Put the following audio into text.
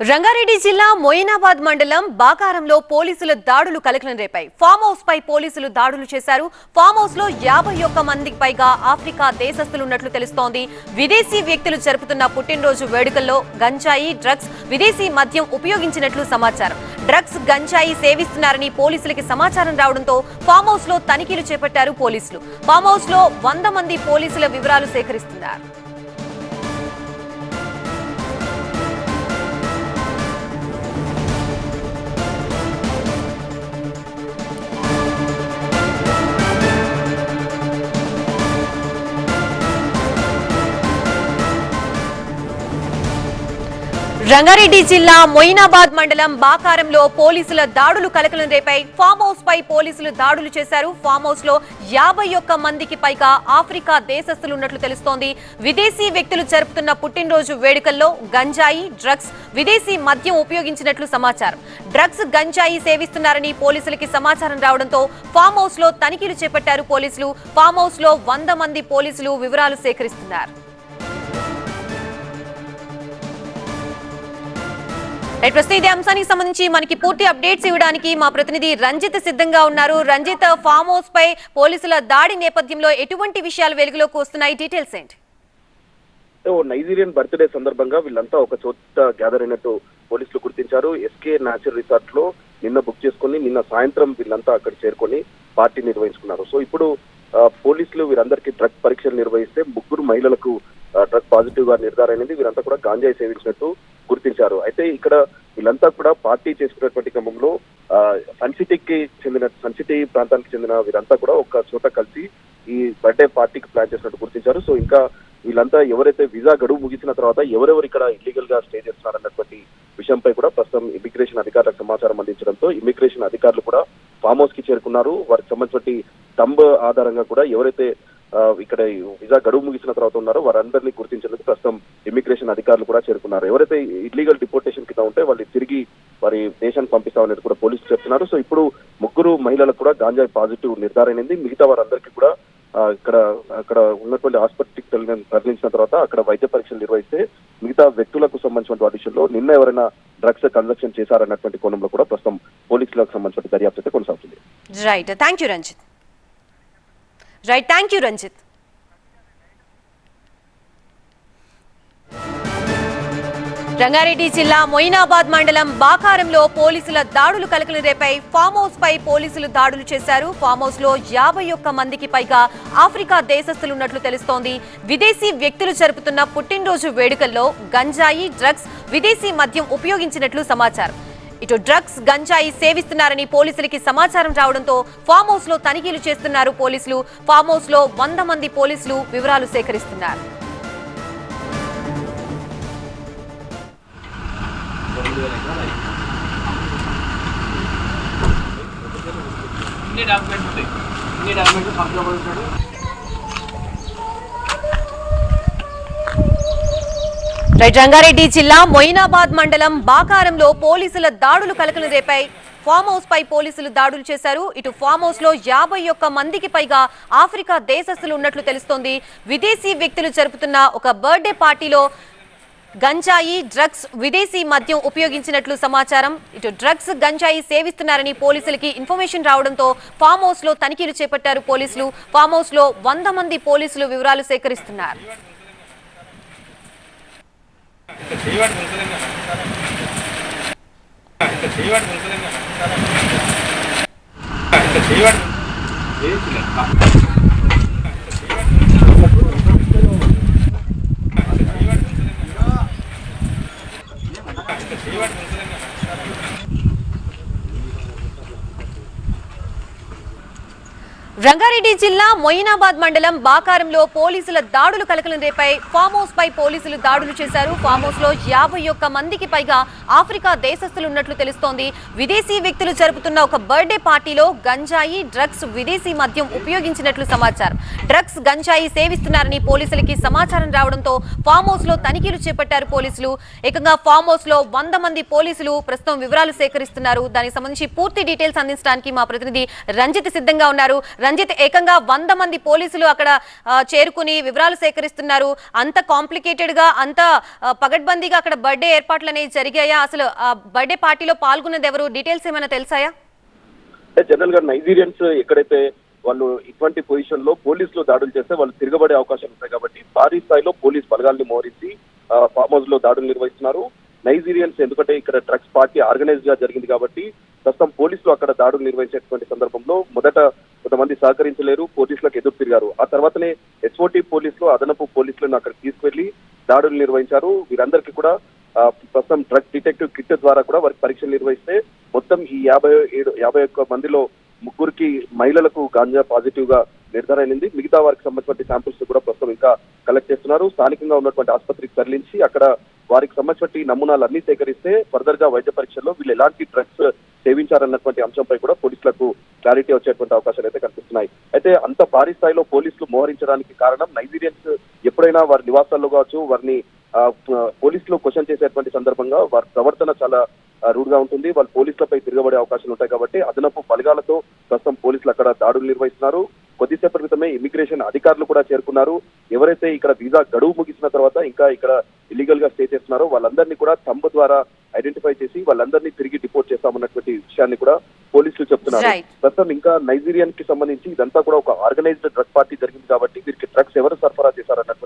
రంగారెడ్డి జిల్లా మొయినాబాద్ మండలం బాకారంలో పోలీసుల దాడులు కలకలం రేపాయి. ఫామ్ హౌస్ పై పోలీసులు దాడులు చేశారు. ఫామ్ హౌస్లో యాభై ఒక్క మందికి పైగా ఆఫ్రికా దేశస్తులున్నట్లు తెలుస్తోంది. విదేశీ వ్యక్తులు జరుపుతున్న పుట్టినరోజు వేడుకల్లో గంజాయి డ్రగ్స్ విదేశీ మద్యం ఉపయోగించినట్లు సమాచారం. డ్రగ్స్ గంజాయి సేవిస్తున్నారని పోలీసులకి సమాచారం రావడంతో ఫామ్ హౌస్లో తనిఖీలు చేపట్టారు పోలీసులు. ఫామ్ హౌస్లో వంద మంది పోలీసుల వివరాలు సేకరిస్తున్నారు. రంగారెడ్డి జిల్లా మొయినాబాద్ మండలం బాకారంలో పోలీసుల దాడులు కలకలం రేపాయి ఫామ్ హౌస్ పై పోలీసులు దాడులు చేశారు. ఫామ్ హౌస్లో యాభై ఒక్క మందికి పైగా ఆఫ్రికా దేశస్తులున్నట్లు తెలుస్తోంది. విదేశీ వ్యక్తులు జరుపుతున్న పుట్టినరోజు వేడుకల్లో గంజాయి డ్రగ్స్ విదేశీ మద్యం ఉపయోగించినట్లు సమాచారం. డ్రగ్స్ గంజాయి సేవిస్తున్నారని పోలీసులకి సమాచారం రావడంతో ఫామ్ హౌస్లో తనిఖీలు చేపట్టారు పోలీసులు. ఫామ్ హౌస్లో వంద మంది పోలీసులు వివరాలు సేకరిస్తున్నారు. ప్రస్తుతం ఇదే అంశానికి సంబంధించి మనకి పూర్తి అప్డేట్స్ ఇవ్వడానికి మా ప్రతినిధి రంజిత్ సిద్ధంగా ఉన్నారు. రంజిత్ ఫామ్ హౌస్ పై పోలీసుల దాడి నేపథ్యంలో ఎటువంటి విషయాలు వెలుగులోకి వస్తున్నాయి? డీటెయిల్స్ ఏంటి? ఓ నైజీరియన్ బర్త్డే సందర్భంగా వీళ్ళంతా ఒక చోట గ్యాదర్ అయినట్టు పోలీసులు గుర్తించారు. ఎస్కే న్యాచురల్ రిసార్ట్లో నిన్న బుక్ చేసుకుని నిన్న సాయంత్రం వీళ్ళంతా అక్కడ చేరుకొని పార్టీ నిర్వహించుకున్నారు. సో ఇప్పుడు పోలీసులు వీరందరికీ డ్రగ్ పరీక్షలు నిర్వహిస్తే ముగ్గురు మహిళలకు డ్రగ్ పాజిటివ్గా నిర్ధారణ అయింది. వీరంతా కూడా గాంజాయి సేవించినట్టు గుర్తించారు అయితే ఇక్కడ వీళ్ళంతా కూడా పార్టీ చేసుకున్నటువంటి క్రమంలో సన్ సిటీకి చెందిన సన్ సిటీ ప్రాంతానికి చెందిన వీరంతా కూడా ఒక చోట కలిసి ఈ బర్త్డే పార్టీకి ప్లాన్ చేసినట్టు గుర్తించారు. సో ఇంకా వీళ్ళంతా ఎవరైతే వీసా గడువు ముగిసిన తర్వాత ఎవరెవరు ఇక్కడ ఇల్లీగల్గా స్టే చేస్తున్నారన్నటువంటి విషయంపై కూడా ప్రస్తుతం ఇమిగ్రేషన్ అధికారులకు సమాచారం అందించడంతో ఇమిగ్రేషన్ అధికారులు కూడా ఫామ్ హౌస్కి చేరుకున్నారు. వారికి సంబంధించిన తంబ్ ఆధారంగా కూడా ఎవరైతే ఇక్కడ వీసా గడువు ముగిసిన తర్వాత ఉన్నారో వారందరినీ గుర్తించేందుకు ప్రస్తుతం ఇమిగ్రేషన్ అధికారులు కూడా చేరుకున్నారు. ఎవరైతే ఇల్లీగల్ డిపోర్టేషన్ కింద ఉంటే వాళ్ళు తిరిగి వారి దేశానికి పంపిస్తామనేది కూడా పోలీసులు చెప్తున్నారు. సో ఇప్పుడు ముగ్గురు మహిళలకు కూడా గాంజా పాజిటివ్ నిర్ధారణ అయింది మిగతా వారందరికీ కూడా ఇక్కడ అక్కడ ఉన్నటువంటి ఆసుపత్రికి తరలించిన తర్వాత అక్కడ వైద్య పరీక్షలు నిర్వహిస్తే మిగతా వ్యక్తులకు సంబంధించిన విషయంలో నిన్న ఎవరైనా డ్రగ్స్ కన్జక్షన్ చేశారన్నటువంటి కోణంలో కూడా ప్రస్తుతం పోలీసులకు సంబంధించిన దర్యాప్తు అయితే కొనసాగుతుంది. Right thank you Ranjit right thank you Ranjit Rangareddy జిల్లా మొయినాబాద్ మండలం బాకారంలో పోలీసుల దాడులు కలకలు రేపై ఫామ్ హౌస్ పై పోలీసులు దాడులు చేశారు. ఫామ్ హౌస్లో యాభై ఒక్క మందికి పైగా ఆఫ్రికా దేశస్థులున్నట్లు తెలుస్తోంది. విదేశీ వ్యక్తులు జరుపుతున్న పుట్టినరోజు వేడుకల్లో గంజాయి డ్రగ్స్ విదేశీ మద్యం ఉపయోగించినట్లు సమాచారం. ఇటు డ్రగ్స్ గంజాయి సేవిస్తున్నారని పోలీసులకి సమాచారం రావడంతో ఫామ్ హౌస్లో తనిఖీలు చేస్తున్నారు పోలీసులు. ఫామ్ హౌస్లో వంద మంది పోలీసులు వివరాలు సేకరిస్తున్నారు. ఇన్ని డాక్యుమెంట్స్ ఉంటాయి ఇన్ని డాక్యుమెంట్స్ కంప్యూటర్ ఉంటాడు రంగారెడ్డి జిల్లా మొయినాబాద్ మండలం బాకారంలో పోలీసుల దాడులు కలకలు రేపాయి. ఫామ్ హౌస్ పై పోలీసులు దాడులు చేశారు. ఇటు ఫామ్ హౌస్లో యాభై ఒక్క మందికి పైగా ఆఫ్రికా దేశస్తులు ఉన్నట్లు తెలుస్తోంది. విదేశీ వ్యక్తులు జరుపుతున్న ఒక బర్త్డే పార్టీలో గంజాయి డ్రగ్స్ విదేశీ మద్యం ఉపయోగించినట్లు సమాచారం. ఇటు డ్రగ్స్ గంజాయి సేవిస్తున్నారని పోలీసులకి ఇన్ఫర్మేషన్ రావడంతో ఫామ్ హౌస్లో తనిఖీలు చేపట్టారు పోలీసులు. ఫామ్ హౌస్లో వంద మంది పోలీసులు వివరాలు సేకరిస్తున్నారు. చేయవాడు bırakmıyoruz. రంగారెడ్డి జిల్లా మొయినాబాద్ మండలం బాకారంలో పోలీసుల దాడులు కలకలం రేపై ఫామ్ హౌస్ పై పోలీసులు దాడులు చేశారు. ఫామ్ హౌస్లో యాభై ఒక్క మందికి పైగా ఆఫ్రికా దేశస్తులు ఉన్నట్లు తెలుస్తోంది. విదేశీ వ్యక్తులు జరుపుతున్న ఒక బర్త్డే పార్టీలో గంజాయి డ్రగ్స్ విదేశీ మద్యం ఉపయోగించినట్లు సమాచారం. డ్రగ్స్ గంజాయి సేవిస్తున్నారని పోలీసులకి సమాచారం రావడంతో ఫామ్ హౌస్లో తనిఖీలు చేపట్టారు పోలీసులు. ఏకంగా ఫామ్ హౌస్లో వంద మంది పోలీసులు ప్రస్తుతం వివరాలు సేకరిస్తున్నారు. దానికి సంబంధించి పూర్తి డీటెయిల్స్ అందించడానికి మా ప్రతినిధి రంజిత్ సిద్ధంగా ఉన్నారు. రంజిత్ ఏకంగా వంద మంది పోలీసులు అక్కడ చేరుకుని వివరాలు సేకరిస్తున్నారు. అంత కాంప్లికేటెడ్గా అంత పగడ్బందీగా అక్కడ బర్త్డే ఏర్పాట్లు అనేవి జరిగాయా? అసలు ఆ బర్త్డే పార్టీలో పాల్గొన్నది ఎవరు డీటెయిల్స్ ఏమైనా తెలుసాయా? జనరల్గా నైజీరియన్స్ ఎక్కడైతే వాళ్ళు ఇటువంటి పొజిషన్లో పోలీసులు దాడులు చేస్తే వాళ్ళు తిరగబడే అవకాశం ఉంటాయి కాబట్టి భారీ స్థాయిలో పోలీస్ బలగాల్ని మోహరించి ఫామ్ హౌస్లో దాడులు నిర్వహిస్తున్నారు. నైజీరియన్స్ ఎందుకంటే ఇక్కడ డ్రగ్స్ పార్టీ ఆర్గనైజ్గా జరిగింది కాబట్టి ప్రస్తుతం పోలీసులు అక్కడ దాడులు నిర్వహించేటువంటి సందర్భంలో మొదట కొంతమంది సహకరించలేరు పోలీసులకు ఎదురు తిరిగారు. ఆ తర్వాతనే ఎస్ఓటి పోలీసులు అదనపు పోలీసులను అక్కడ తీసుకువెళ్ళి దాడులు నిర్వహించారు. వీరందరికీ కూడా ప్రస్తుతం డ్రగ్ డిటెక్టివ్ కిట్ ద్వారా కూడా వారికి పరీక్షలు నిర్వహిస్తే మొత్తం ఈ యాభై ఏడు యాభై ఒక్క మందిలో ముగ్గురికి మహిళలకు గాంజా పాజిటివ్గా నిర్ధారణ అయింది మిగతా వారికి సంబంధించిన శాంపిల్స్ కూడా ప్రస్తుతం ఇంకా కలెక్ట్ చేస్తున్నారు. స్థానికంగా ఉన్నటువంటి ఆసుపత్రికి తరలించి అక్కడ వారికి సంబంధించిన నమూనాలు అన్ని సేకరిస్తే ఫర్దర్గా వైద్య పరీక్షల్లో వీళ్ళు ఎలాంటి డ్రగ్స్ సేవించారన్నటువంటి అంశంపై కూడా పోలీసులకు క్లారిటీ వచ్చేటువంటి అవకాశాలు అయితే కనిపిస్తున్నాయి. అయితే అంత భారీ స్థాయిలో పోలీసులు మోహరించడానికి కారణం నైజీరియన్స్ ఎప్పుడైనా వారి నివాసాల్లో కావచ్చు వారిని పోలీసులు క్వశ్చన్ చేసేటువంటి సందర్భంగా వారి ప్రవర్తన చాలా రూడ్గా ఉంటుంది. వాళ్ళు పోలీసులపై తిరగబడే అవకాశాలు ఉంటాయి కాబట్టి అదనపు బలగాలతో ప్రస్తుతం పోలీసులు అక్కడ దాడులు నిర్వహిస్తున్నారు. కొద్దిసేపటి క్రితమే ఇమిగ్రేషన్ అధికారులు కూడా చేరుకున్నారు. ఎవరైతే ఇక్కడ వీసా గడువు ముగిసిన తర్వాత ఇంకా ఇక్కడ ఇల్లీగల్గా స్టే చేస్తున్నారో వాళ్ళందరినీ కూడా తంబు ద్వారా ఐడెంటిఫై చేసి వాళ్ళందరినీ తిరిగి డిపోర్ట్ చేస్తామన్నటువంటి విషయాన్ని కూడా పోలీసులు చెప్తున్నారు. ప్రస్తుతం ఇంకా నైజీరియన్కి సంబంధించి ఇదంతా కూడా ఒక ఆర్గనైజ్డ్ డ్రగ్ పార్టీ జరిగింది కాబట్టి వీరికి డ్రగ్స్ ఎవరు సరఫరా చేశారన్నటువంటి